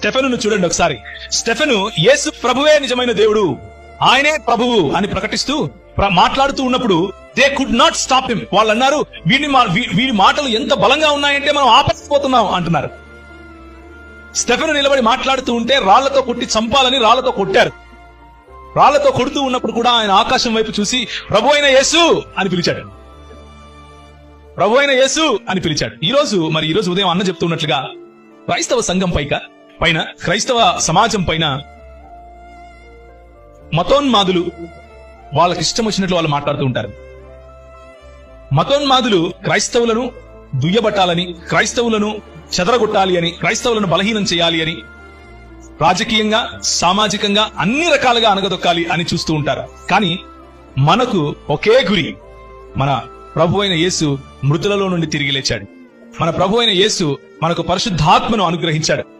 Stephen చూడండి ఒకసారి. Stephen యేసు ప్రభువే నిజమైన దేవుడు. ఆయనే ప్రభువు అని ప్రకటిస్తూ మాట్లాడుతూ ఉన్నప్పుడు they could not stop him. వాళ్ళు అన్నారు వీడి వీడి మాటలు ఎంత బలంగా ఉన్నాయంటే మనం ఆపలేకపోతున్నాం అంటున్నారు. స్టెఫెను నిలబడి మాట్లాడుతూ ఉంటే రాళ్ళతో కొట్టి చంపాలని రాళ్ళతో కొట్టారు. రాళ్ళతో కొడుతూ ఉన్నప్పుడు కూడా ఆయన ఆకాశం వైపు చూసి ప్రభు అయిన యేసు అని పిలిచాడు. ప్రభు అయిన యేసు అని పిలిచాడు. ఈ రోజు మరి ఈ రోజు ఉదయం అన్న చెప్తున్నట్లుగా క్రైస్తవ సంఘం పైక పైన క్రైస్తవ సమాజం పైన మతోన్మాదులు వాళ్ళకి ఇష్టం వచ్చినట్లు వాళ్ళు మాట్లాడుతూ ఉంటారు. మతోన్మాదులు క్రైస్తవులను దుయ్యబట్టాలని క్రైస్తవులను చెదరగొట్టాలి అని క్రైస్తవులను బలహీనం చేయాలి అని రాజకీయంగా సామాజికంగా అన్ని రకాలుగా అనగదొక్కాలి అని చూస్తూ ఉంటారు. కానీ మనకు ఒకే గురి మన ప్రభు అయిన యేసు మృతులలో నుండి తిరిగి లేచాడు. మన ప్రభు అయిన యేసు మనకు పరిశుద్ధాత్మను అనుగ్రహించాడు.